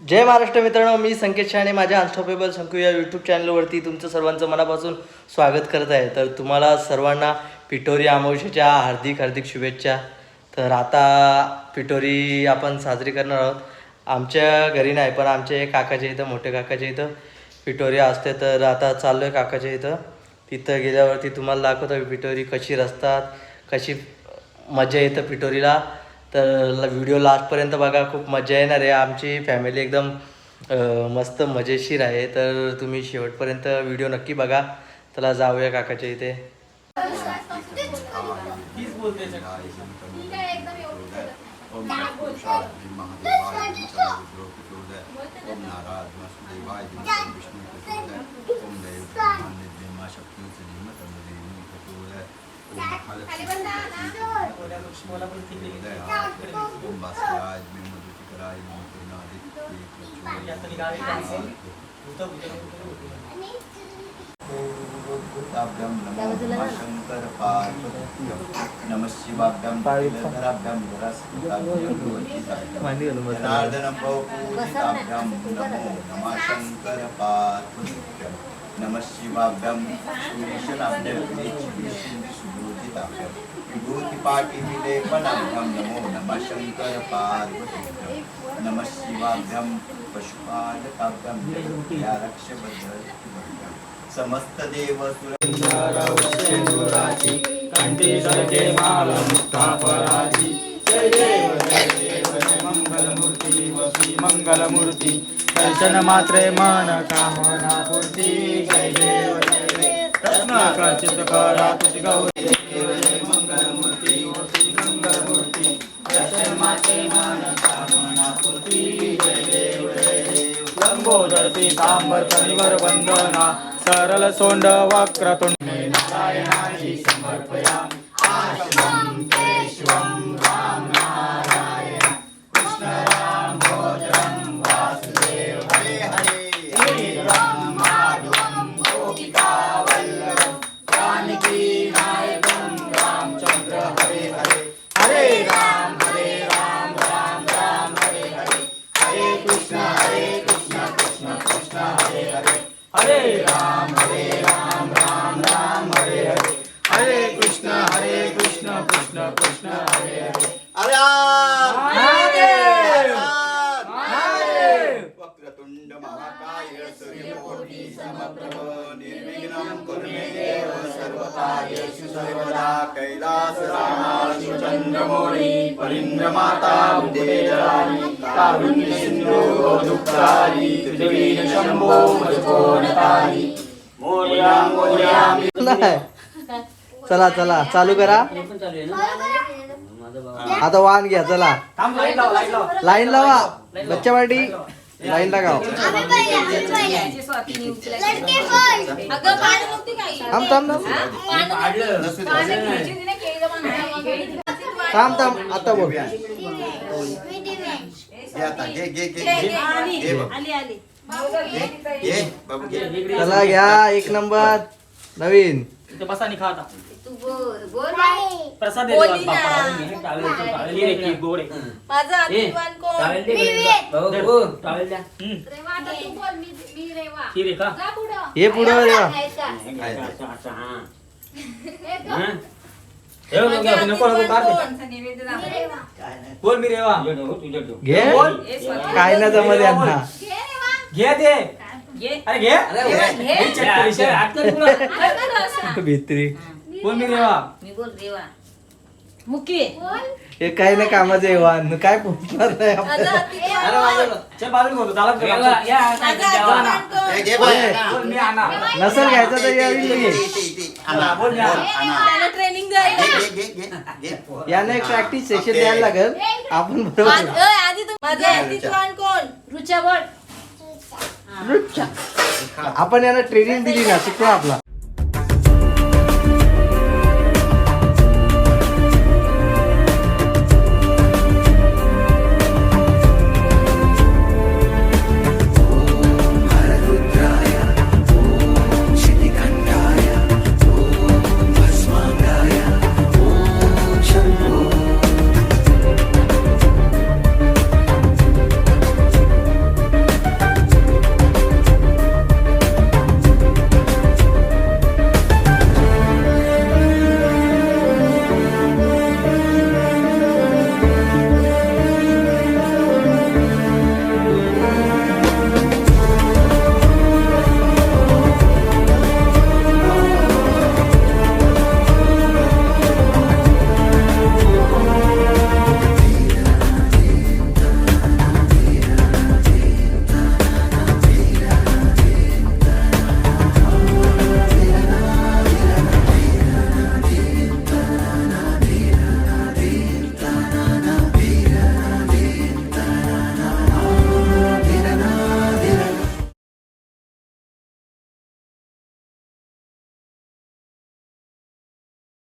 जय महाराष्ट्र मित्रांनो मी संकेत शहाणे माझ्या अनस्टॉपेबल शंकू या यूट्यूब चॅनलवरती तुमचं सर्वांचं मनापासून स्वागत करत आहे. तर तुम्हाला सर्वांना पिठोरी अमावस्येच्या हार्दिक हार्दिक शुभेच्छा. तर आता पिठोरी आपण साजरी करणार आहोत. आमच्या घरी नाही पण आमच्या काकाच्या इथं मोठ्या काकाच्या इथं पिठोरी असते. तर आता चाललो आहे काकाच्या इथं. तिथं गेल्यावरती तुम्हाला दाखवतो पिठोरी कशी रचतात कशी मजा येतं पिठोरीला. तर व्हिडिओ लास्टपर्यंत बघा खूप मजा येणार आहे आमची फॅमिली एकदम मस्त मजेशीर आहे तर तुम्ही शेवटपर्यंत व्हिडिओ नक्की बघा चला जाऊया काकाच्या इथे ओम शास्त्री महादेवाय महादेवाय ओम नाराज नमो नमः शंकर पार्वतीभ्यं नमः शिवाभ्यं नीलधराभ्यं धरास्मृताभ्यं भगवतीभ्यं जनार्दनं भवपूजिताभ्यं नमो नमः शंकर पार्वतीभ्यं नमः शिवाभ्यं सुरेशनाभ्यं सुबोधिताभ्यं समस्त देव सुर कंठी सरके माल मुक्ता जय देव जय देव जय मंगलमूर्ती वसी मंगलमूर्ती दर्शन मात्रे मन कामना पूर्ती जय देव जय देव रत्नाकर्षित करा तुझी गौरी जय देव जय मंगलमूर्ती वसी मंगलमूर्ती दर्शन मात्रे मन कामना पूर्ती जय देव जय देव लंबोदर पीतांबर कणीवर वंदना सरल सोंड वक्रतुंड नारायणाची समर्पया राम हरे राम राम राम हरे हरे हरे कृष्ण हरे कृष्ण कृष्ण कृष्ण हरे हरे हरे महादेव! वक्रतुंड महाकाय सूर्यकोटि समप्रभ निर्विघ्नं कुर्मे देव सर्वकार्येषु सर्वदा कैलास रामा चन्द्रमौळि परिन्द्रमाता बुद्धेजराणि कारुण्य सिन्धु दुःखारि त्रिदवीन शम्भो मजकोणतारि मोर्या मोर्या. चला चला. चालू करा. आता वाहन घ्या चला. लाईन लावा बच्चा पार्टी. लाईन लगाव. थांब थांब थांब थांब आता बोल. घे आता घे घे घे घे घे. बाबू. घे घे बाबू घे. चला घ्या एक नंबर. नवीन. इथे बसा आणि खा आता. प्रसाद बोली देतो ना. बाप्पा. टावेल दे की गोड आहे. माझा आदिवान कोण? टावेल दे गं. टावेल द्या. हम्म. ही का हे पुढं. हा. हं? नको, नको. बोल मी रेवा घे. बोल. काय ना जमत यांना. घे ते. अरे घे. घे, check कर, विषय. हात कर पुढं. भित्री? बोल मी रेवा मी बोल रेवा मुकी. हे काही ना कामाचं आहे वाहन काय पोचणार नाही चल बाजूला बोलतो. चालत जा. घे. बोल. मी आणा. नसेल घ्यायचं तर यावी बोल आणा. त्याला घे, घे, घे, घे, घे. यांना एक प्रॅक्टिस सेशन द्यायला लागेल. आपण बरोबर. ओय, आधी तू माझा आदिवान कोण? रुचा बोल. आपण यांना ट्रेनिंग दिली ना शिकवा आपला.